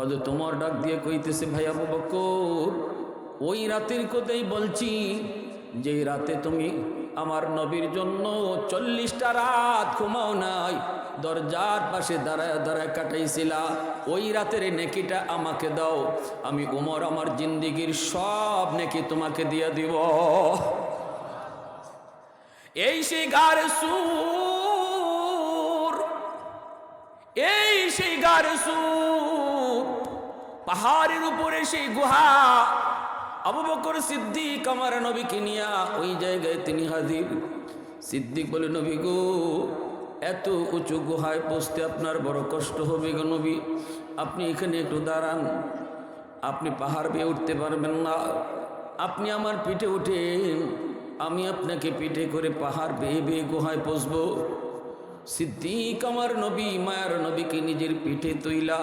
হয়তো তোমার ডাক দিয়ে কইতেছে, ভাই আবু বকর ওই রাতের কথাই বলছি যে রাতে তুমি আমার নবীর জন্য চল্লিশটা রাত ঘুমাও নাই, দরজার পাশে দাঁড়ায় দাঁড়ায় কাটাইছিলা, ওই রাতের নেকিটা আমাকে দাও, আমি উমর আমার জিন্দিগির সব নেকি তোমাকে দিয়ে দিব। এই সেই গারে সুর এই সেই গারে সুর পাহাড়ের উপরে সেই গুহা, আবু বকর সিদ্দিক আমার নবীকে নিয়া ওই জায়গায় তিনি হাজির। সিদ্দিক বলে, নবী গো, এত উঁচু গুহায় পৌঁছতে আপনার বড় কষ্ট হবে গো নবী। আপনি এখানে একটু দাঁড়ান। আপনি পাহাড় বেয়ে উঠতে পারবেন না। আপনি আমার পিঠে উঠেন। আমি আপনাকে পিঠে করে পাহাড় বেয়ে বেয়ে গুহায় পৌঁছবো সিদ্দিক আমার নবী, মায়ার নবীকে নিজের পিঠে তৈলা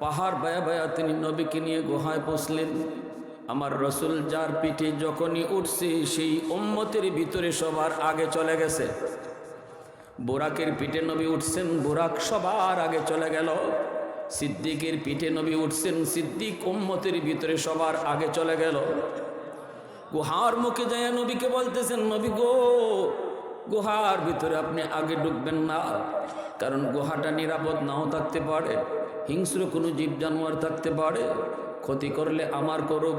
পাহাড় বায়া বায়া তিনি নবীকে নিয়ে গুহায় পৌঁছলেন আমার রসুল যার পিঠে যখনই উঠছে, সেই উম্মতের ভিতরে সবার আগে চলে গেছে। বোরাকের পিঠে নবী উঠছেন, বোরাক সবার আগে চলে গেল। সিদ্দিকের পিঠে নবী উঠছেন, সিদ্দিক উম্মতের ভিতরে সবার আগে চলে গেল। গুহার মুখে যায় নবীকে বলতেছেন, নবী গো গুহার ভিতরে আপনি আগে ঢুকবেন না। কারণ গুহাটা নিরাপদ নাও থাকতে পারে, হিংস্র কোনো জীব জানোয়ার থাকতে পারে। ক্ষতি করলে আমার করুক,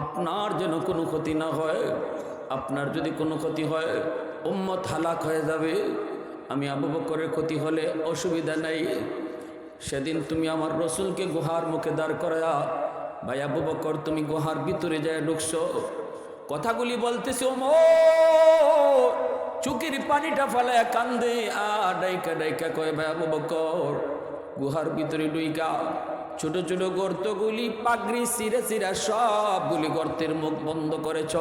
আপনার যেন কোনো ক্ষতি না হয়। আপনার যদি কোনো ক্ষতি হয়, উম্মত হালাক হয়ে যাবে। আমি আবু বকরের ক্ষতি হলে অসুবিধা নেই। সেদিন তুমি আমার রসুলকে গুহার মুখে দাঁড় করা ভাই আবু বকর, তুমি গুহার ভিতরে যায় ঢুকছো। কথাগুলি বলতেছি ও চুকির পানিটা ফালায় কান্দে আ ডাইকা ডাইকা কয়, ভাই আবু বকর, গুহার ভিতরে ডুইকা ছোট ছোট গর্তগুলি পাগড়ি সিরে সিরা সবগুলি গর্তের মুখ বন্ধ করেছ।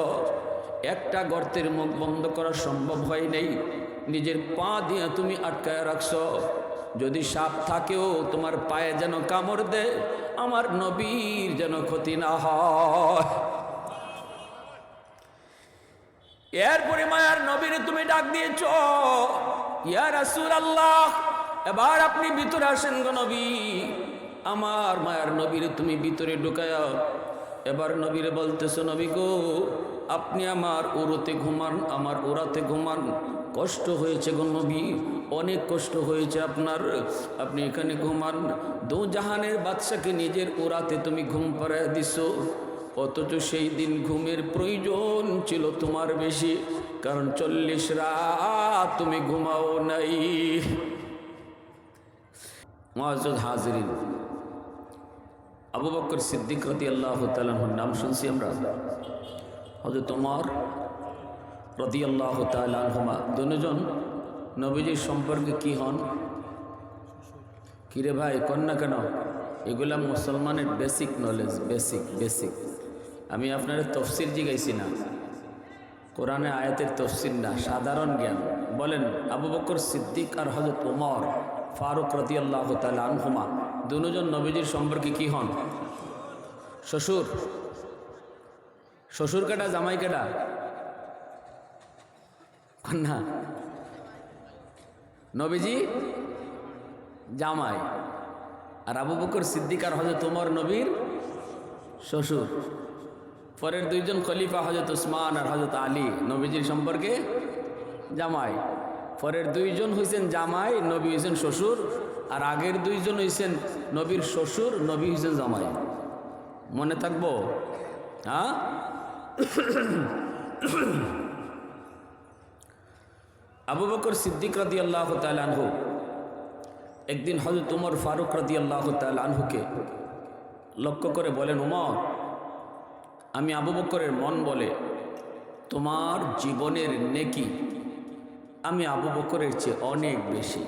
একটা গর্তের মুখ বন্ধ করা সম্ভব হয় নেই। নিজের পা দিয়ে তুমি আটকায় রাখছ। যদি সাপ থাকেও, তোমার পায়ে যেন কামড় দে আমার নবীর যেন ক্ষতি না হয়। এরপরে মায়ার নবীরে তুমি ডাক দিয়েছ। ইয়া রাসূল আল্লাহ এবার আপনি ভিতরে আসেন গো নবী। আমার মায়ার নবীরে তুমি ভিতরে ঢুকায় এবার নবীরে বলতেছো, নবী গো, আপনি আমার উড়োতে ঘুমান, আমার ওরাতে ঘুমান। কষ্ট হয়েছে গো নবী, অনেক কষ্ট হয়েছে আপনার। আপনি এখানে ঘুমান। দু জাহানের বাদশাকে নিজের ওরাতে তুমি ঘুম পাড়ায় দিছো। অথচ সেই দিন ঘুমের প্রয়োজন ছিল তোমার বেশি। কারণ চল্লিশ রাত তুমি ঘুমাও নাই। মহাজুদ হাজরিন, আবু বকর সিদ্দিক রতি আল্লাহ তালাহর নাম শুনছি আমরা। হয়তো তোমার রতি আল্লাহ তালাহমা দুজন নবীজির সম্পর্কে কি হন? কিরে ভাই, কন্যা কেন? এগুলা মুসলমানের বেসিক নলেজ বেসিক বেসিক আমি আপনার তফসির জিগাইছি না। কোরআনে আয়াতের তফসির না, সাধারণ জ্ঞান। বলেন, আবু বকর সিদ্দিক আর হজরত ওমর ফারুক রতি আল্লাহ তালা আনহুমা, দুজন নবীজির সম্পর্কে কি হন? শ্বশুর শ্বশুর কেটা জামাই কেটা কন্যা, নবীজি, জামাই। আর আবু বকর সিদ্দিক আর হজরত ওমর নবীর শ্বশুর। পরের দুইজন খলিফা হজরত উসমান আর হজরত আলী, নবীজির সম্পর্কে জামাই। পরের দুইজন হয়েছেন জামাই, নবী হয়েছেন শ্বশুর, আর আগের দুইজন হয়েছেন নবীর শ্বশুর, নবী হয়েছেন জামাই। মনে থাকব? হ্যাঁ? আবু বকর সিদ্দিক রাদি আল্লাহ তালহু একদিন হজরত উমর ফারুক রাদি আল্লাহ তালহুকে লক্ষ্য করে বলেন, উমর আমি আবু বকরের মন বলে, তোমার জীবনের নেকি আমি আবু বকরের চেয়ে অনেক বেশি।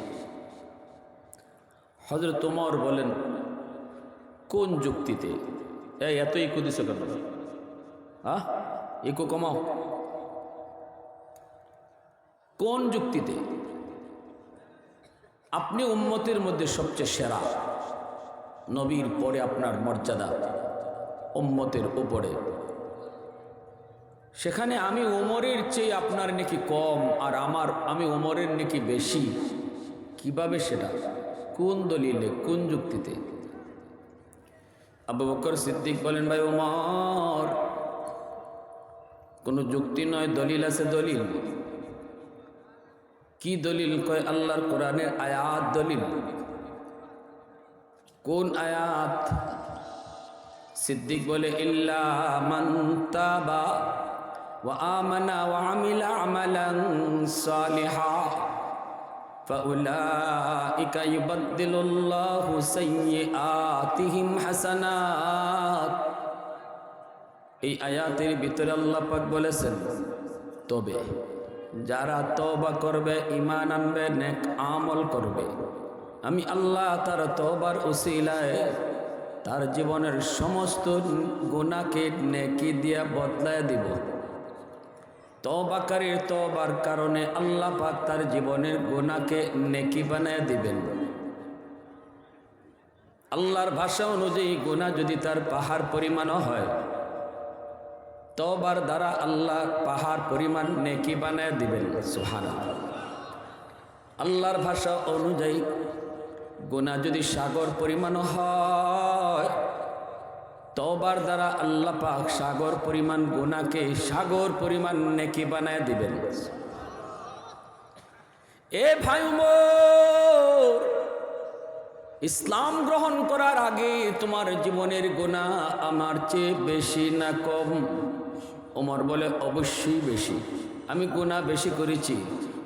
হজরত তোমার বলেন, কোন যুক্তিতে? এই এত ইকো দিছ কেন? আহ, ইকো কমাও। কোন যুক্তিতে? আপনি উম্মতের মধ্যে সবচেয়ে সেরা, নবীর পরে আপনার মর্যাদা উম্মতের উপরে। সেখানে আমি ওমরের চেয়ে আপনার নাকি কম আর আমার, আমি ওমরের নাকি বেশি। কীভাবে সেটা? কোন দলিলে? কোন যুক্তিতে? আবু বকর সিদ্দিক বলেন, ভাই ওমর, কোনো যুক্তি নয়, দলিল আছে দলিল। কি দলিল কয় আল্লাহর কোরআনের আয়াত দলিল? কোন আয়াত? সিদ্দিক বলে, ইল্লা মান তাবা ওয়া আমানা ওয়া আমিলা আমালান সালিহা فأولئك يبدل الله سيئاتهم حسنات এই আয়াতের ভিতরে আল্লাহ পাক বলেছেন তবে যারা তবা করবে ইমান আনবে নেক আমল করবে আমি আল্লাহ তার তবার উসিলায় তার জীবনের সমস্ত গুণাকে নেকি দিয়া বদলায় দিব তবাকারীর তবার কারণে আল্লাহ পাক তার জীবনের গুণাকে নেকি বানায় দিবেন। আল্লাহর ভাষা অনুযায়ী গোনা যদি তার পাহাড় পরিমাণও হয় তবার দ্বারা আল্লাহ পাহাড় পরিমাণ নেকি বানায় দিবেন সুহানা আল্লাহর ভাষা অনুযায়ী গোনা যদি সাগর পরিমাণ হয় তবার দ্বারা আল্লাহ পাক সাগর পরিমাণ গুণাকে সাগর পরিমাণ নেকি বানায় দিবেন। এ ভাই ইসলাম গ্রহণ করার আগে তোমার জীবনের গুণা আমার চেয়ে বেশি না কম? ওমর বলে, অবশ্যই বেশি। আমি গুণা বেশি করেছি।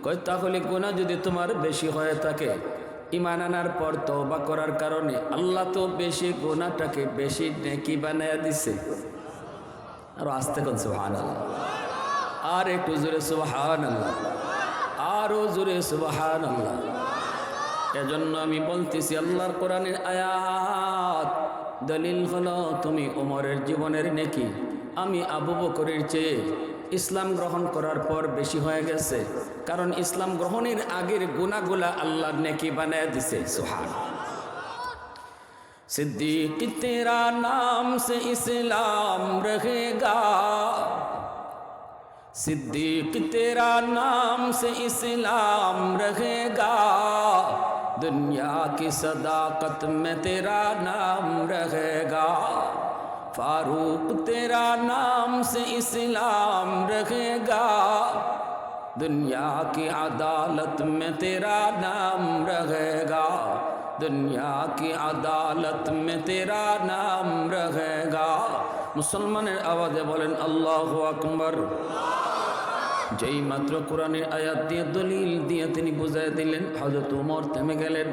কয়, তাহলে গুণা যদি তোমার বেশি হয়ে থাকে ইমান আনার পর তবা করার কারণে আল্লাহ তো বেশি গুণাটাকে বেশি নেকি বানায় দিছে। আর আসতে কোন সুহান আর একটু জোরে সুবাহান আল্লাহ আরও জোরে সুবাহান আল্লাহ এজন্য আমি বলতেছি, আল্লাহর কোরআনের আয়াত, দলিল হলো, তুমি ওমরের জীবনের নেকি, আমি আবু বকরের চেয়ে ইসলাম গ্রহণ করার পর বেশি হয়ে গেছে কারণ ইসলাম গ্রহণের আগের গুণাগুলা আল্লাহর নেকি বানায় দিছে সুহান सिद्दीक तेरा नाम से इस्लाम रहेगा सिद्दीक तेरा नाम से इस्लाम रहेगा दुनिया की सदाकत में तेरा नाम रहेगा फारूक तेरा नाम से इस्लाम रहेगा दुनिया की अदालत में तेरा नाम रहेगा दुनिया की अदालत में तेरा नाम रहेगा মুসলমানের আওয়াজে বলেন আল্লাহ আকবর যেই মাত্র কোরআনের আয়াত দিয়ে দলিল দিয়ে তিনি বুঝাই দিলেন হজরত উমর থেমে গেলেন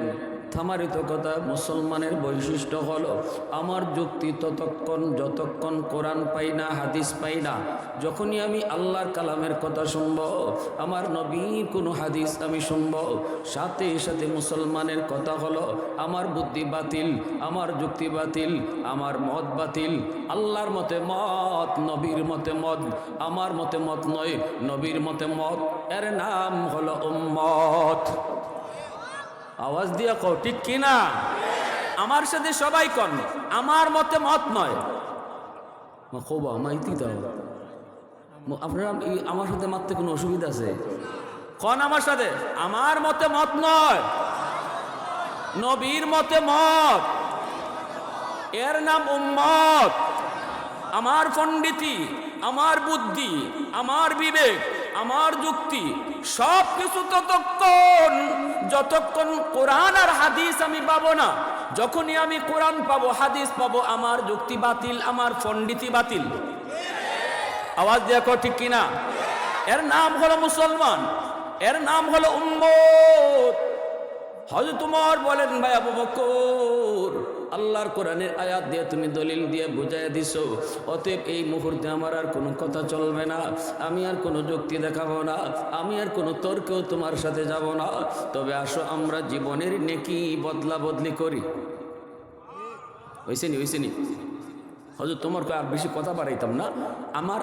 থামারিত কথা মুসলমানের বৈশিষ্ট্য হলো, আমার যুক্তি ততক্ষণ যতক্ষণ কোরআন পাই না, হাদিস পাই না, যখনই আমি আল্লাহর কালামের কথা শুনব, আমার নবীর কোনো হাদিস আমি শুনব, সাথে সাথে মুসলমানের কথা হলো, আমার বুদ্ধি বাতিল, আমার যুক্তি বাতিল, আমার মত বাতিল, আল্লাহর মতে মত, নবীর মতে মত, আমার মতে মত নয়, নবীর মতে মত, এর নাম হলো উম্মত। আওয়াজ দিয়া কও, ঠিক কিনা? আমার সাথে সবাই কন আমার মতে মত নয়। কবা মাইতি দাও। আপনারা আমার সাথে মারতে কোনো অসুবিধা আছে? কন আমার সাথে? আমার মতে মত নয়। নবীর মতে মত। এর নাম উম্মত। আমার পণ্ডিতি, আমার বুদ্ধি, আমার বিবেক। আমার যুক্তি, সব কিছু ততক্ষণ, যতক্ষণ কোরআন আর হাদিস আমি পাবো না, যখনই আমি কোরআন পাবো, হাদিস পাবো, আমার যুক্তি বাতিল, আমার পণ্ডিতি বাতিল। আওয়াজ দেখো ঠিক কিনা? এর নাম হলো মুসলমান, এর নাম হলো উম্মত। হযরত তোমার বলেন, ভাই আবু বকর, আল্লাহর কোরআনের আয়াত দিয়ে তুমি দলিল দিয়ে বুঝাই দিছো। অতএব এই মুহূর্তে আমার আর কোনো কথা চলবে না। আমি আর কোনো যুক্তি দেখাবো না। আমি আর কোনো তর্কেও তোমার সাথে যাব না। তবে আসো, আমরা জীবনের নেকি বদলা বদলি করি। হয়েছে নি হয়েছে নি। হয়তো তোমার আর বেশি কথা বাড়াইতাম না। আমার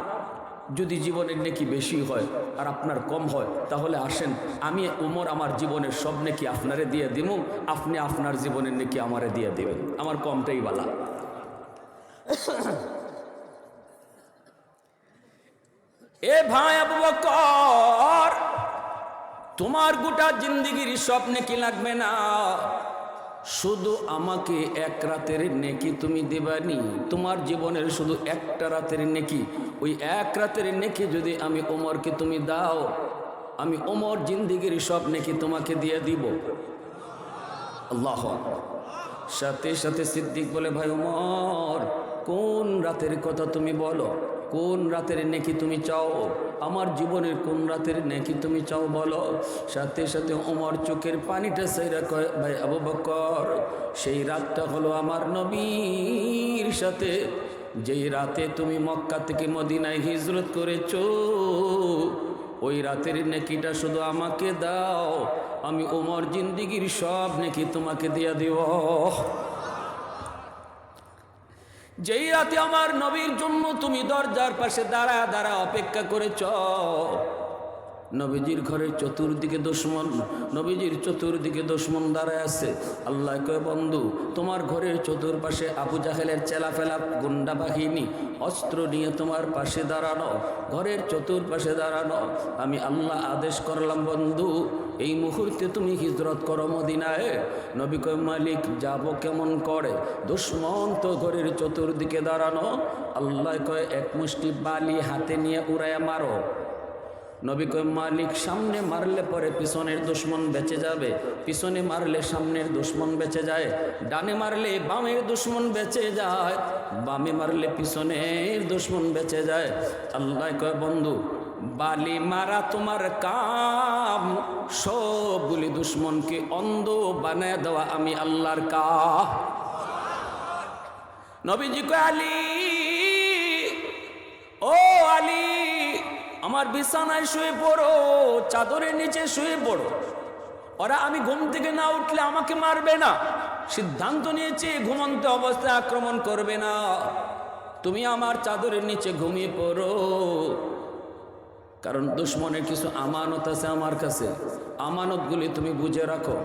যদি জীবনের নেকি বেশি হয় আর আপনার কম হয়, তাহলে আসেন, আমি উমর আমার জীবনের সব নেকি আপনারে দিয়ে দিব আপনি আপনার জীবনের নেকি আমারে দিয়ে দিবেন। আমার কমটাই বালা। এ ভাই তোমার গোটা জিন্দিগির সব নেকি লাগবে না। শুধু আমাকে এক রাতের নেকি তুমি দেবানি। তোমার জীবনের শুধু একটা রাতের নেকি। ওই এক রাতের নেকি যদি আমি ওমরকে তুমি দাও, আমি ওমর জিন্দিগির সব নেকি তোমাকে দিয়ে দিব। আল্লাহ সাথে সাথে সিদ্দিক বলে, ভাই ওমর, কোন রাতের কথা তুমি বলো? কোন রাতের নেকি তুমি চাও? আমার জীবনের কোন রাতের নেকি তুমি চাও বলো? সাথে সাথে ওমর চোখের পানিটা সেইরা কয়, ভাই আবু বকর, সেই রাতটা হলো আমার নবীর সাথে। যেই রাতে তুমি মক্কা থেকে মদিনায় হিজরত করেছ, ওই রাতের নেকিটা শুধু আমাকে দাও। আমি ওমর জিন্দিগির সব নেকি তোমাকে দিয়া দিব। যেই রাতে আমার নবীর জন্য তুমি দরজার পাশে দাঁড়া দাঁড়া অপেক্ষা করেছ, নবীজির ঘরের চতুর্দিকে দুশ্মন, নবীজির চতুর্দিকে দুশ্মন দাঁড়ায় আছে। আল্লাহ কয়, বন্ধু, তোমার ঘরের চতুর্পাশে আবু জাহেলের চেলাফেলা গুন্ডা বাহিনী, অস্ত্র নিয়ে তোমার পাশে দাঁড়ানো, ঘরের চতুর্পাশে দাঁড়ানো। আমি আল্লাহ আদেশ করলাম, বন্ধু এই মুহূর্তে তুমি হিজরত করো মদিনায়। নবী কয়, মালিক, যাব কেমন করে? দুশ্মন তো ঘরের চতুর্দিকে দাঁড়ানো। আল্লাহ কয়, এক মুষ্টি বালি হাতে নিয়ে উড়ায় মারো। নবী কয়, মালিক, সামনে মারলে পরে পিছনের দুশ্মন বেঁচে যাবে। পিছনে মারলে সামনের দুশ্মন বেঁচে যায়। ডানে মারলে বামের দুশ্মন বেঁচে যায়। বামে মারলে পিছনের দুশ্মন বেঁচে যায়। আল্লাহ কয়, বন্ধু বালি মারা তোমার কাম। সবগুলি দুশ্মনকে অন্ধ বানায় দেওয়া আমি আল্লাহর কা নবীজি আলী, ও আলী, আমার বিছানায় শুয়ে পড়ো, চাদরের নিচে শুয়ে পড়ো। ওরা আমি ঘুম থেকে না উঠলে আমাকে মারবে না। সিদ্ধান্ত নিয়েছে, ঘুমন্ত অবস্থায় আক্রমণ করবে না। তুমি আমার চাদরের নিচে ঘুমিয়ে পড়ো। কারণ দুশ্মনের কিছু আমানত আছে আমার কাছে। আমানতগুলি তুমি বুঝে রাখো।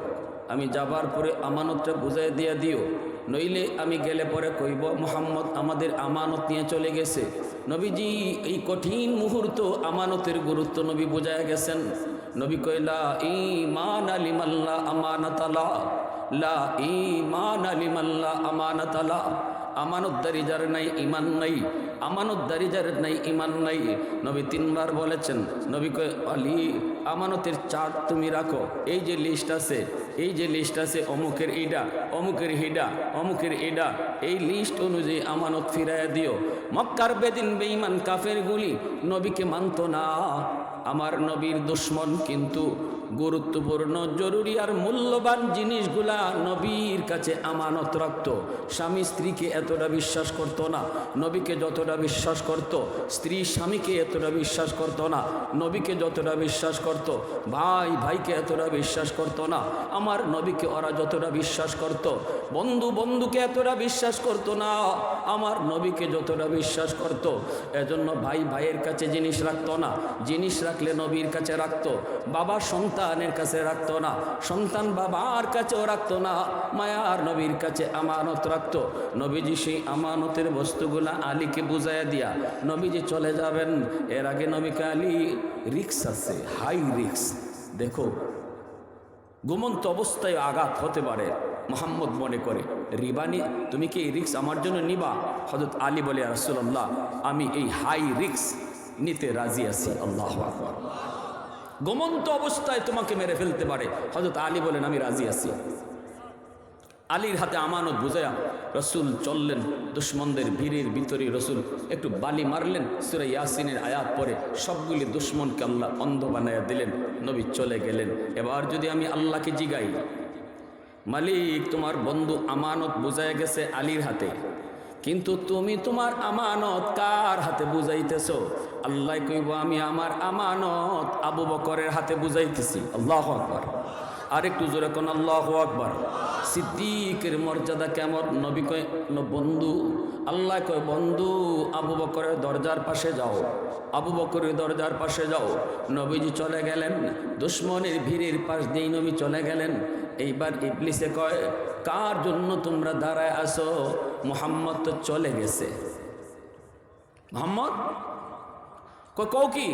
আমি যাবার পরে আমানতটা বুঝাই দিয়ে দিও। নইলে আমি গেলে পরে কইব, মোহাম্মদ আমাদের আমানত নিয়ে চলে গেছে। নবীজি, এই কঠিন মুহূর্ত আমানতের গুরুত্ব নবী বোঝায় গেছেন। নবী কইলা ইমান আলিমাল্লা আমানাতালা লা ইমান আলিমাল্লা আমানাতালা আমানতদারি যার নাই ইমান নাই আমানতদারি যার নাই ইমান নাই। নবী তিনবার বলেছেন, নবী আলী, আমানতের চার্ট তুমি রাখো। এই যে লিস্ট আছে, এই যে লিস্ট আছে, অমুকের ইডা অমুকের হিডা, অমুকের ইডা এই লিস্ট অনুযায়ী আমানত ফিরাইয়া দিও। মক্কার বেদিন কাফের গুলি নবীকে মানত না। আমার নবীর দুশ্মন কিন্তু গুরুত্বপূর্ণ, জরুরি আর মূল্যবান জিনিসগুলা নবীর কাছে আমানত রাখত স্বামী স্ত্রীকে এতটা বিশ্বাস করত না, নবীকে যতটা বিশ্বাস করত, স্ত্রী স্বামীকে এতটা বিশ্বাস করত না, নবীকে যতটা বিশ্বাস করত, ভাই ভাইকে এতটা বিশ্বাস করত না, আমার নবীকে ওরা যতটা বিশ্বাস করত, বন্ধু বন্ধুকে এতটা বিশ্বাস করত না, আমার নবীকে যতটা বিশ্বাস করত, এজন্য ভাই ভাইয়ের কাছে জিনিস রাখতো না, জিনিস রাখলে নবীর কাছে রাখত, বাবা সন্তানের কাছে রাখতো না, সন্তান বাবার কাছেও রাখতো না, মায়ার নবীর কাছে আমানত রাখত। নবীজি সেই আমানতের বস্তুগুলা আলীকে বুঝাইয়া দিয়া, নবীজি চলে যাবেন। এর আগে নবীকে আলী রিক্স আছে, হাই রিক্স। দেখো, ঘুমন্ত অবস্থায় আঘাত হতে পারে, মোহাম্মদ মনে করে রিবানি তুমি কি এই রিক্স আমার জন্য নিবা? হজরত আলী বলে রাসুল্লাহ আমি এই হাই রিক্স নিতে রাজি আছি, আল্লাহ আকবর। ঘুমন্ত অবস্থায় তোমাকে মেরে ফেলতে পারে। হজরত আলী বলেন, আমি রাজি আছি। আলীর হাতে আমানত বুঝায়া রসুল চললেন, দুশ্মনদের ভিড়ের ভিতরে রসুল একটু বালি মারলেন, সুরা ইয়াসিনের আয়াত পরে সবগুলি দুশ্মনকে আল্লাহ অন্ধ বানাইয়া দিলেন, নবী চলে গেলেন। এবার যদি আমি আল্লাহকে জিগাই, মালিক, তোমার বন্ধু আমানত বুঝায় গেছে আলীর হাতে। কিন্তু তুমি তোমার আমানত কার হাতে বুঝাইতেছ? আল্লাহ কইব, আমি আমার আমানত আবু বকরের হাতে বুঝাইতেছি। আল্লাহ আকবর। আর একটু জোরে কোন আল্লাহ আকবর। সিদ্দিকের মর্যাদা কেমন? নবী কয় বন্ধু। আল্লাহ কয়, বন্ধু, আবু বকরের দরজার পাশে যাও। আবু বকরের দরজার পাশে যাও। নবীজি চলে গেলেন। দুশ্মনের ভিড়ের পাশ দিয়ে নবী চলে গেলেন। এইবার ইবলিসে কয়, কার জন্য তোমরা দাঁড়ায় আসো মোহাম্মদ তো চলে গেছে। মোহাম্মদ? কও কি?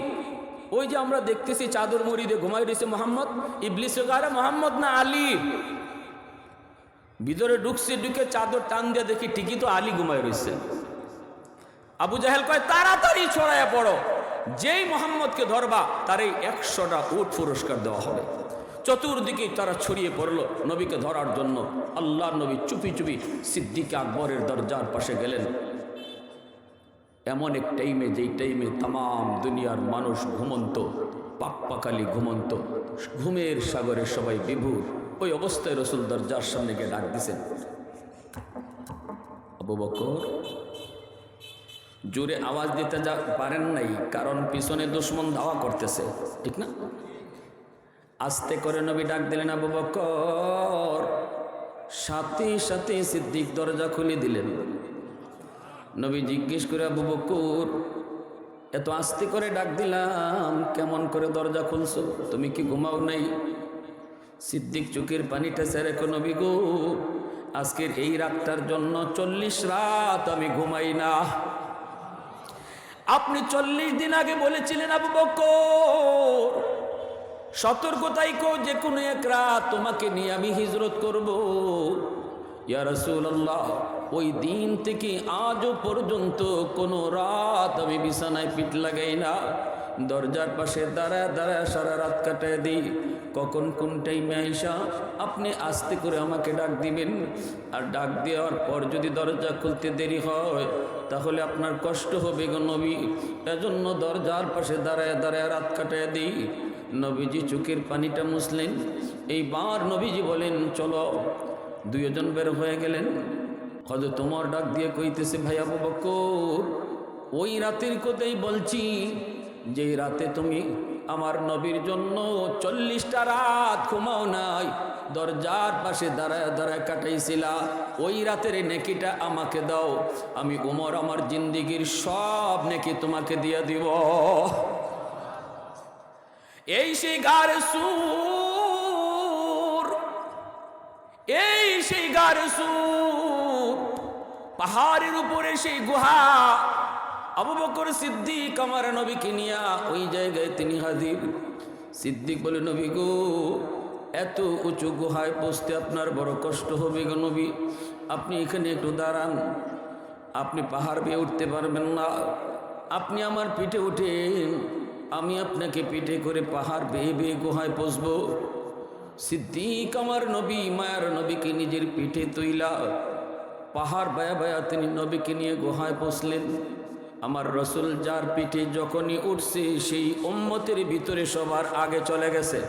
ওই যে আমরা দেখতেছি চাদর মুড়ি দিয়ে ঘুমাই রয়েছে মোহাম্মদ। ইবলিস গারে মোহাম্মদ না আলী? ভিতরে ঢুকছে, ঢুকে চাদর টান দিয়ে দেখি ঠিকই তো আলী ঘুমায় রয়েছে। আবু জাহেল কয়, তাড়াতাড়ি ছড়াইয়া পড়ো। যেই মোহাম্মদকে ধরবা তার এই একশোটা উট পুরস্কার দেওয়া হবে। চতুর্দিকে তারা ছড়িয়ে পড়ল নবীকে ধরার জন্য। আল্লাহ নবী চুপি চুপি সিদ্দিক আকবরের দরজার পাশে গেলেন। এমন এক টাইমে যেই টাইমে তাম দুনিয়ার মানুষ ঘুমন্ত পাক পাকালি ঘুমন্ত, ঘুমের সাগরে সবাই বিভুর। ওই অবস্থায় রসুল দরজার সামনে গিয়ে ডাক দিছেন জোরে আওয়াজ দিতে যা পারেন নাই, কারণ পিছনে দুশ্মন ধাওয়া করতেছে, ঠিক না? আস্তে করে নবী ডাক দিলেন আবু বকর সাথে সাথে সিদ্দিক দরজা খুলে দিলেন। নবী জিজ্ঞেস করে আবু বকর এত আস্তে করে ডাক দিলাম, কেমন করে দরজা খুলছো? তুমি কি ঘুমাও নাই? সিদ্দিক চোখের পানিটা সেরে কো নবী গো, আজকের এই রাতটার জন্য চল্লিশ রাত আমি ঘুমাই না। আপনি চল্লিশ দিন আগে বলেছিলেন আবু বকর সতর্কতাই কো যে কোনো এক রাত তোমাকে নিয়ে আমি হিজরত করব। ইয়া ওই দিন থেকে আজও পর্যন্ত কোনো রাত আমি বিছানায় পিঠ লাগাই না। দরজার পাশে দাঁড়ায় দাঁড়ায় সারা রাত কাটায় দিই। কখন কোন টাইমে আইসা আপনি আস্তে করে আমাকে ডাক দিবেন। আর ডাক দেওয়ার পর যদি দরজা খুলতে দেরি হয়, তাহলে আপনার কষ্ট হবে গো নবী। এজন্য দরজার পাশে দাঁড়ায় দাঁড়ায় রাত কাটায় দিই। নবীজি চোখের পানিটা মুসলেন এইবার নবীজি বলেন, চলো, দুইজন বের হয়ে গেলেন। হয়তো তোমার ডাক দিয়ে কইতেছে, ভাই আবু ওই রাতের কথাই বলছি, যে রাতে তুমি আমার নবীর জন্য চল্লিশটা রাত ঘুমাও নাই, দরজার পাশে দাঁড়ায় দাঁড়ায় কাটাইছিলা, ওই রাতের নেকিটা আমাকে দাও, আমি উমর আমার জিন্দিগির সব নেকি তোমাকে দিয়ে দিব। এই সেই গারে সুর, এই গারে সুর, পাহাড়ের উপরে সেই গুহা, আবু বকর সিদ্দিক আমার নবীকে নিয়া ওই জায়গায় তিনি হাজির। সিদ্দিক বলে, নবী গো, এত উঁচু গুহায় বসতে আপনার বড় কষ্ট হবে গো নবী। আপনি এখানে একটু দাঁড়ান। আপনি পাহাড় বেয়ে উঠতে পারবেন না। আপনি আমার পিঠে উঠেন। আমি আপনাকে পিঠে করে পাহাড় বেয়ে বেয়ে গুহায় পৌঁছবো। সিদ্দিক আমার নবী, মায়ার নবীকে নিজের পিঠে তৈলা পাহাড় বায়া বায়া তিনি নবীকে নিয়ে গুহায় পৌঁছলেন। আমার রসুল যার পিঠে যখনই উঠছে, সেই উম্মতের ভিতরে সবার আগে চলে গেছে।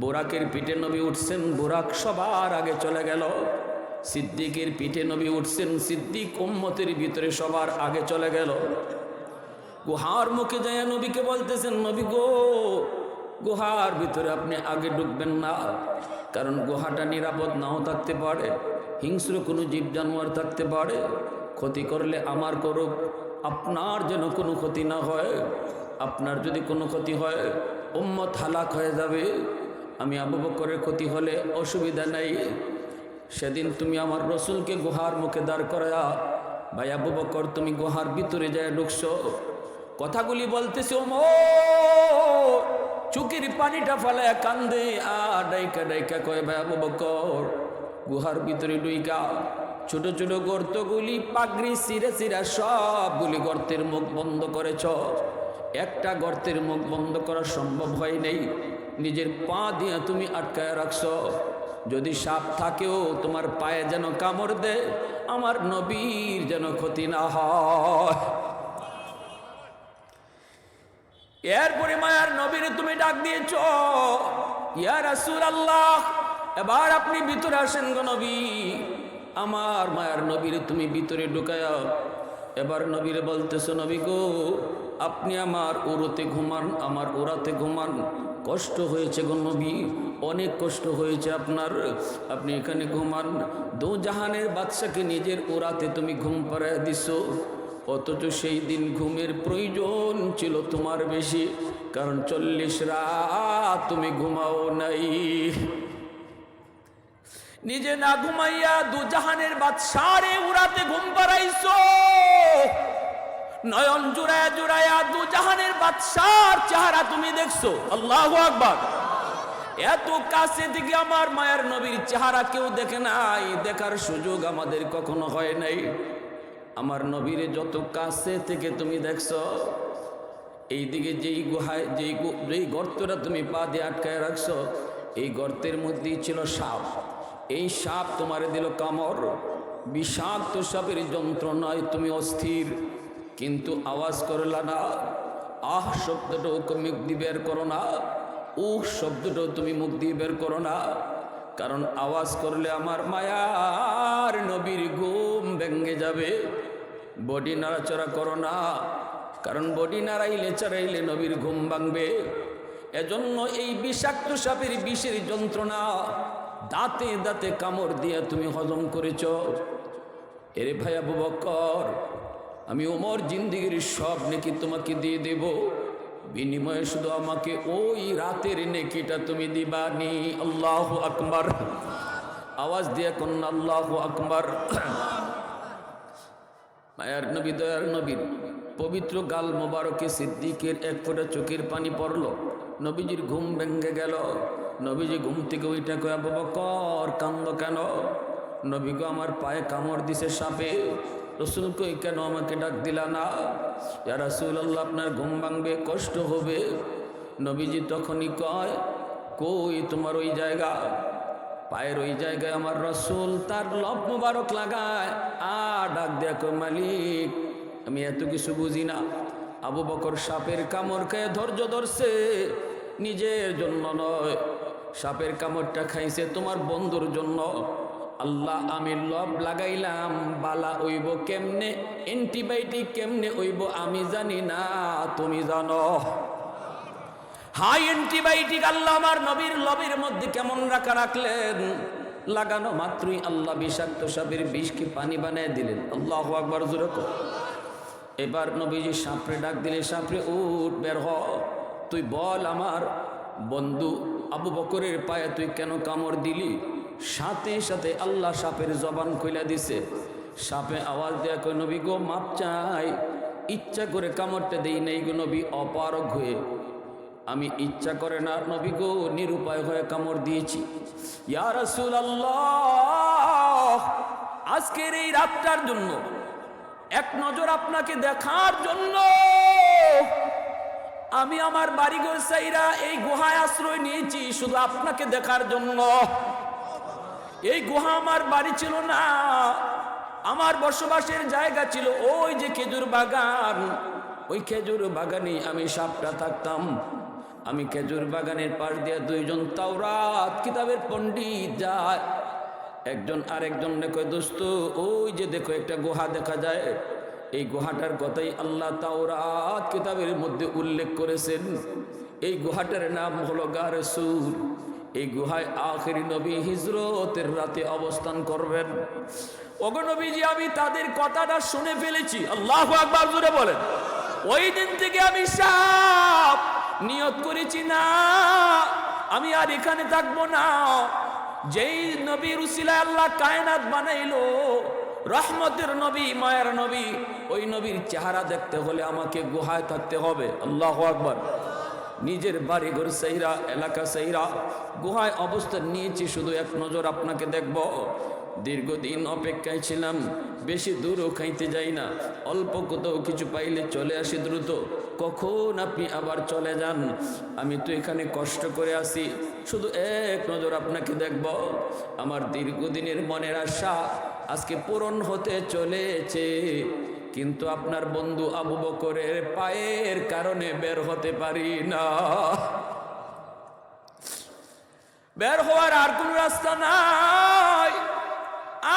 বোরাকের পিঠে নবী উঠছেন, বোরাক সবার আগে চলে গেল। সিদ্দিকের পিঠে নবী উঠছেন, সিদ্দিক উম্মতের ভিতরে সবার আগে চলে গেল। গুহার মুখে যায় নবীকে বলতেছেন, নবী গো, গুহার ভিতরে আপনি আগে ঢুকবেন না। কারণ গুহাটা নিরাপদ নাও থাকতে পারে, হিংস্র কোনো জীব জানোয়ার থাকতে পারে। ক্ষতি করলে আমার করুক, আপনার যেন কোনো ক্ষতি না হয়। আপনার যদি কোনো ক্ষতি হয়, উম্মত হালাক হয়ে যাবে। আমি আবু বকরের ক্ষতি হলে অসুবিধা নাই। সেদিন তুমি আমার রসুলকে গুহার মুখে দাঁড় করা ভাই আবু বকর, তুমি গুহার ভিতরে যায় ঢুকছো। কথাগুলি বলতেছে ও চুকির পানিটা ফালায় কান্দে আ ডাইকা ডাইকা কয়, ভাই বকর, গুহার ভিতরে ডুইকা ছোট ছোট গর্তগুলি, পাগড়ি, সিরে সিরা সবগুলি গর্তের মুখ বন্ধ করেছ। একটা গর্তের মুখ বন্ধ করা সম্ভব হয় নেই। নিজের পা দিয়ে তুমি আটকায় রাখছ। যদি সাপ থাকেও, তোমার পায়ে যেন কামড় দে আমার নবীর যেন ক্ষতি না হয়। এরপরে মায়ার নবীরে তুমি ডাক দিয়েছ, ইয়া রাসূল আল্লাহ এবার আপনি ভিতরে আসেন গো নবী। আমার মায়ার নবীরে তুমি ভিতরে ঢুকায় এবার নবীরে বলতেছো, নবী গো, আপনি আমার উড়োতে ঘুমান, আমার ওরাতে ঘুমান। কষ্ট হয়েছে গো নবী, অনেক কষ্ট হয়েছে আপনার। আপনি এখানে ঘুমান। দু জাহানের বাদশাকে নিজের ওরাতে তুমি ঘুম পাড়ায় দিছো। অথচ সেই দিন ঘুমের প্রয়োজন ছিল তোমার বেশি। কারণ চল্লিশ রাত তুমি ঘুমাও নাই। নিজে না ঘুমাইয়া দু জাহানের বাদশারে উড়াতে ঘুম পাড়াইছো। নয়ন জুড়ায়া জুড়ায়া দু জাহানের বাদশার চেহারা তুমি দেখছ। আল্লাহ আকবার। এত কাছে থেকে আমার মায়ের নবীর চেহারা কেউ দেখে নাই। দেখার সুযোগ আমাদের কখনো হয় নাই। আমার নবীর যত কাছে থেকে তুমি দেখছ এই দিকে যেই গুহায়, যেই গু- যেই গর্তটা তুমি পা দিয়ে আটকায় রাখছ, এই গর্তের মধ্যেই ছিল সাপ। এই সাপ তোমারে দিল কামড়। বিষাক্ত সাপের যন্ত্রণায় তুমি অস্থির, কিন্তু আওয়াজ করলা না। আহ, শব্দটাও মুখ দিয়ে বের করো না। উহ, শব্দটাও তুমি মুখ দিয়ে বের করো না। কারণ আওয়াজ করলে আমার মায়ার নবীর ঘুম ভেঙ্গে যাবে। বডি নাড়াচড়া করো না, কারণ বডি নাড়াইলে, চড়াইলে নবীর ঘুম ভাঙবে। এজন্য এই বিষাক্ত সাপের বিষের যন্ত্রণা দাঁতে দাঁতে কামড় দিয়ে তুমি হজম করেছ। এরে ভাই আবু বক্কর, আমি ওমর জিন্দিগির সব নেকি তোমাকে দিয়ে দেব। বিনিময়ে শুধু আমাকে ওই রাতের নেকিটা তুমি দিবা দিবানি আল্লাহ আকবার। আওয়াজ দিয়ে কন্যা, আল্লাহ আকবার। মায়ার নবী, দয়ার নবীর পবিত্র গাল মোবারকে সিদ্দিকের এক ফোঁটা চোখের পানি পড়ল। নবীজির ঘুম ভেঙ্গে গেল। নবীজি ঘুম থেকে ওইটা কয়া বাবা কর কান্দ কেন? নবী গো আমার পায়ে কামড় দিছে সাপে। রসুল কই কেন আমাকে ডাক দিলা না? ইয়া রাসূল আল্লাহ আপনার ঘুম ভাঙবে, কষ্ট হবে। নবীজি তখনই কয়, কই তোমার ওই জায়গা? পায়ের ওই জায়গায় আমার রসুল তার লব মুবারক লাগায়। আর ডাক কই মালিক, আমি এত কিছু বুঝি না। আবু বকর সাপের কামড় খেয়ে ধৈর্য ধরছে, নিজের জন্য নয়। সাপের কামড়টা খাইছে তোমার বন্ধুর জন্য। আল্লাহ, আমি লব লাগাইলাম, বালা ওইব কেমনে, অ্যান্টিবায়োটিক কেমনে ওইব আমি জানি না, তুমি জানো। হাই অ্যান্টিবায়োটিক আল্লাহ আমার নবীর লবির মধ্যে কেমন রাখা রাখলেন? লাগানো মাত্রই আল্লাহ বিষাক্ত সাপের বিষকে পানি বানিয়ে দিলেন? আল্লাহ আকবর, জোরে। এবার নবীজি সাপড়ে ডাক দিলে, সাপড়ে উঠ, বের হ। তুই বল আমার, বন্ধু আবু বকরের পায়ে তুই কেন কামড় দিলি? সাথে সাথে আল্লাহ সাপের জবান কইলা দিছে। সাপে আওয়াজ দেয়া কই নবী গো, মাপ চাই। ইচ্ছা করে কামড়টা দেই নাই গো নবী, অপারগ হয়ে আমি ইচ্ছা করে না নবী গো নিরুপায় হয়ে কামড় দিয়েছি। ইয়া রাসূল আল্লাহ আজকের এই রাতটার জন্য এক নজর আপনাকে দেখার জন্য আমি আমার বাড়িঘর সাইরা এই গুহায় আশ্রয় নিয়েছি, শুধু আপনাকে দেখার জন্য। এই গুহা আমার বাড়ি ছিল না, আমার বসবাসের জায়গা ছিল ওই যে খেজুর বাগান। ওই খেজুর বাগানে আমি সাপটা থাকতাম। আমি খেজুর বাগানের পাশ দিয়ে দুইজন তাওরাত কিতাবের পণ্ডিত যায়। একজন আরেকজন কয় দোস্ত, ওই যে দেখো একটা গুহা দেখা যায়। এই গুহাটার কথাই আল্লাহ তাওরাত কিতাবের মধ্যে উল্লেখ করেছেন। এই গুহাটার নাম হলো গারসুর এই গুহায় আখেরি নবী হিজরতের রাতে অবস্থান করবেন। নবীজি, আমি তাদের কথাটা শুনে ফেলেছি। আল্লাহ আকবার জুড়ে বলেন। ওই দিন থেকে আমি সাপ নিয়ত করেছি না। আমি আর এখানে থাকব না। যেই নবীর উসিলায় আল্লাহ কায়নাত বানাইলো, রহমতের নবী, মায়ের নবী, ওই নবীর চেহারা দেখতে হলে আমাকে গুহায় থাকতে হবে। আল্লাহ আকবার। নিজের বাড়ি ঘর সেইরা, এলাকা সেইরা, গুহায় অবস্থান নিয়েছি, শুধু এক নজর আপনাকে দেখব। দীর্ঘদিন অপেক্ষায় ছিলাম, বেশি দূরও খাইতে যাই না, অল্প কোথাও কিছু পাইলে চলে আসি দ্রুত। কখন আপনি আবার চলে যান? আমি তো এখানে কষ্ট করে আসি শুধু এক নজর আপনাকে দেখব। আমার দীর্ঘদিনের মনের আশা আজকে পূরণ হতে চলেছে। কিন্তু আপনার বন্ধু আবু বকরের পায়ের কারণে বের হতে পারি না। বের হওয়ার আর কোন রাস্তা নাই।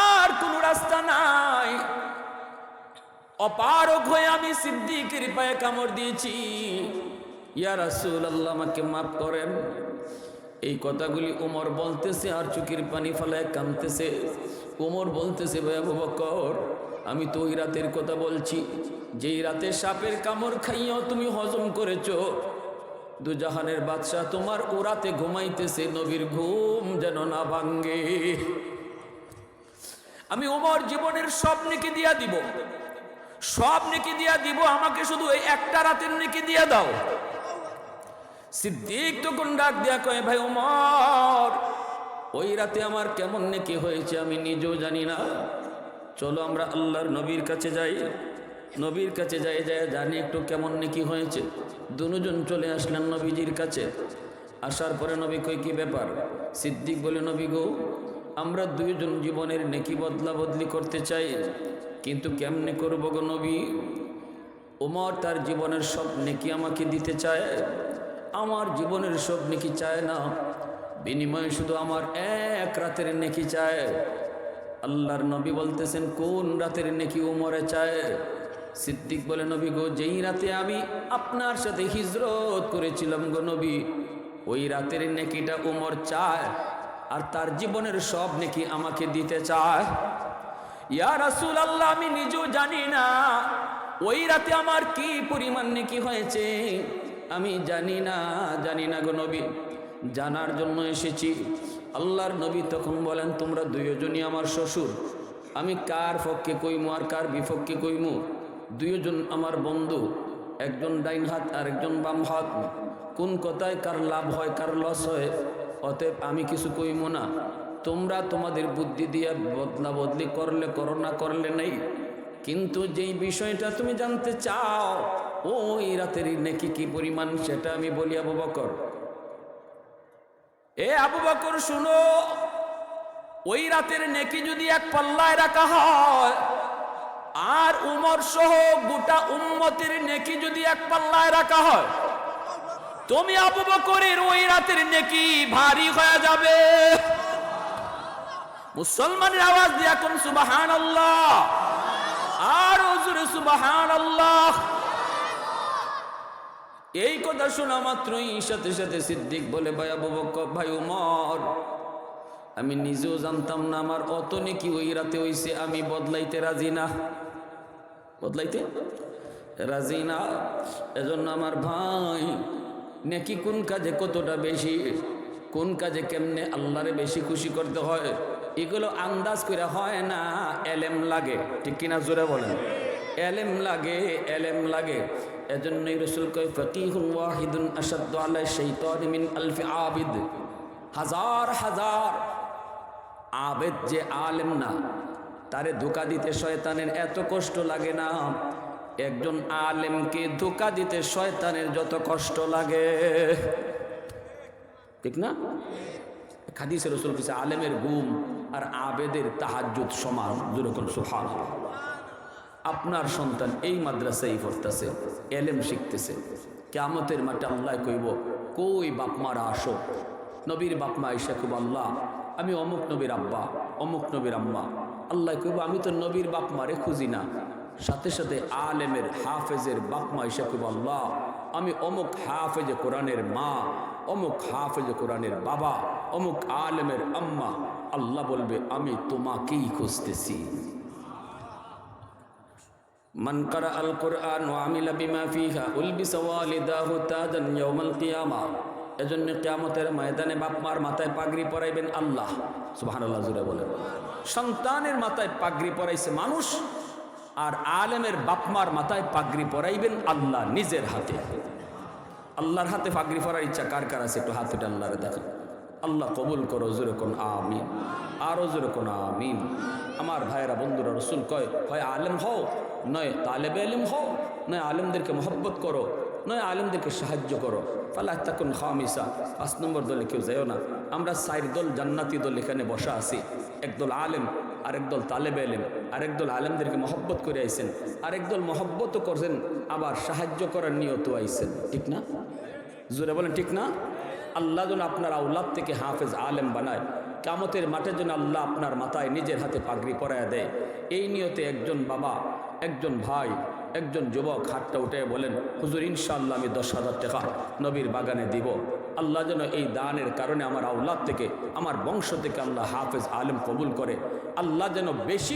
আর কোন রাস্তা নাই। অপারক হয়ে আমি সিদ্দিকের পায়ে কামড় দিয়েছি। ইয়া রাসূল আল্লাহ আমাকে মাফ করেন। এই কথাগুলি ওমর বলতেছে আর চুকির পানি ফেলায় কামতেছে ওমর বলতেছে আবু বকর, আমি তো ওই রাতের কথা বলছি। যেই রাতে সাপের কামড় খাইয়াও তুমি হজম করেছ, দুজাহানের বাদশাহ তোমার ও রাতে ঘুমাইতেছে। নবীর ঘুম যেন না ভাঙ্গে আমি ওমর জীবনের সব নেকি দিয়া দিব। সব নেকি দিয়া দিব, আমাকে শুধু এই একটা রাতের নেকি দিয়া দাও। সিদ্দিক তখন ডাক দিয়া কয়, ভাই উমর ওই রাতে আমার কেমন নেকি হয়েছে আমি নিজেও জানি না। চলো আমরা আল্লাহর নবীর কাছে যাই। নবীর কাছে যাই যায় জানি একটু কেমন নেকি হয়েছে। দুজন চলে আসলেন নবীজির কাছে। আসার পরে নবী কই কি ব্যাপার? সিদ্দিক বলে, নবী গো আমরা দুইজন জীবনের নেকি বদলা বদলি করতে চাই, কিন্তু কেমনে করব গো নবী? ওমর তার জীবনের সব নেকি আমাকে দিতে চায়, আমার জীবনের সব নেকি চায় না, বিনিময়ে শুধু আমার এক রাতের নেকি চায়। আল্লাহর নবী বলতেছেন, কোন রাতের নেকি উমরে চায়? সিদ্দিক বলে, নবী গো, যেই রাতে আমি আপনার সাথে হিজরত করেছিলাম গো নবী, ওই রাতের নেকিটা উমর চায়। আর তার জীবনের সব নেকি আমাকে দিতে চায়। আল্লাহ আমি নিজেও জানি না ওই রাতে আমার কি পরিমাণ নেকি হয়েছে। আমি জানি না জানি না গো নবী, জানার জন্য এসেছি। আল্লাহর নবী তখন বলেন, তোমরা দুইজনই আমার শ্বশুর। আমি কার পক্ষে কইমু আর কার বিপক্ষে কইমু? দুইজন আমার বন্ধু, একজন ডাইন হাত আর একজন বাম হাত কোন কথায় কার লাভ হয়, কার লস হয়? অতএব আমি কিছু কইমু না। তোমরা তোমাদের বুদ্ধি দিয়ে বদলা বদলি করলে করো, না করলে নেই। কিন্তু যেই বিষয়টা তুমি জানতে চাও ও ওই রাতের নাকি কি পরিমাণ সেটা আমি বলি আবু বকর। এ আবু বকর, শুনো, ওই রাতের নেকি যদি এক পাল্লায় রাখা হয়, আর উমর সহ গোটা উম্মতের নেকি যদি এক পাল্লায় রাখা হয় তুমি আবু বকরের ওই রাতের নেকি ভারী হয়ে যাবে। মুসলমানের আওয়াজ দিয়ে এখন সুবাহান আল্লাহ আর হুজুরে সুবাহান আল্লাহ এই কথা শোনা মাত্রই সাথে সাথে সিদ্দিক বলে, ভাই আবু বকর, ভাই উমর, আমি নিজেও জানতাম না আমার অত নাকি ওই রাতে হইছে, আমি বদলাইতে রাজি না। বদলাইতে? রাজি না? এজন্য আমার ভাই নাকি কোন কাজে কতটা বেশি? কোন কাজে কেমনে আল্লাহরে বেশি খুশি করতে হয়? এগুলো আন্দাজ করে হয় না, এলেম লাগে। ঠিক কিনা জোরে বলেন? এলেম লাগে এলেম লাগে। এজন্যই রসুল কয় ফকিহুন ওয়াহিদুন আসাদ্দ আলাই শৈতান মিন আলফি আবিদ। হাজার হাজার আবেদ যে আলেম না, তারে ধোকা দিতে শয়তানের এত কষ্ট লাগে না। একজন আলেমকে ধোকা দিতে শয়তানের যত কষ্ট লাগে। ঠিক না? খাদিসের রসুল কিছু আলেমের গুম আর আবেদের তাহাজুদ সমান। যেরকম সুফান আপনার সন্তান এই মাদ্রাসায় পড়তেছে, এলেম শিখতেছে কেমতের মাঠে আল্লাহ কইব, কই বাপ মারা আসো? নবীর বাপ মা এসে খুব আল্লাহ, আমি অমুক নবীর আব্বা, অমুক নবীর আম্মা। আল্লাহ কইব, আমি তো নবীর বাপমারে খুঁজি না। সাথে সাথে আলেমের হাফেজের বাপ মা এসে খুব আল্লাহ আমি অমুক হাফেজে কোরআনের মা অমুক হাফেজে কোরআনের বাবা অমুক আলেমের আম্মা আল্লাহ বলবে আমি তোমাকেই খুঁজতেছি من قرأ القرآن وعمل بما فيها ألبس والداه تاجا يوم القيامة এজন্য কিয়ামতের ময়দানে বাপ মার মাথায় পাগড়ি পরাইবেন আল্লাহ সুবহানাল্লাহ জুড়ে বলেন সন্তানের মাথায় পাগড়ি পরাইছে মানুষ আর আলেমের বাপ মার মাথায় পাগড়ি পরাইবেন আল্লাহ নিজের হাতে। আল্লাহর হাতে পাগড়ি পরার ইচ্ছা কার কার আছে? একটু হাতে আল্লাহরে দেখেন। আল্লাহ কবুল করো, জোরে কোন আমিন। আরও জোরে কোন আমিন। আমার ভাইয়েরা, বন্ধুরা, রসুল কয়, হয় আলেম হও, নয় তালেবে আলেম হও, নয় আলেমদেরকে মহব্বত করো, নয় আলেমদেরকে সাহায্য করো। ফালাহ তাকুন খামিসা। পাঁচ নম্বর দলে কেউ যাইও না। আমরা সাইর দল জান্নাতি দল এখানে বসা আছি। একদল আলেম আরেক দল তালেবে আলেম আরেক দল আলেমদেরকে মহব্বত করে আইসেন আরেক দল মহব্বতও করছেন, আবার সাহায্য করার নিয়ত আইসেন ঠিক না? জোরে বলেন, ঠিক না? আল্লাহ যেন আপনার আউলাদ থেকে হাফেজ আলেম বানায় কামতের মাঠের জন্য আল্লাহ আপনার মাথায় নিজের হাতে পাগড়ি পরায় দেয়। এই নিয়তে একজন বাবা, একজন ভাই, একজন যুবক হাতটা উঠে বলেন, হুজুর, ইনশাআল্লাহ আমি দশ হাজার টাকা নবীর বাগানে দিব। আল্লাহ যেন এই দানের কারণে আমার আউলাদ থেকে, আমার বংশ থেকে আল্লাহ হাফেজ আলেম কবুল করে। আল্লাহ যেন বেশি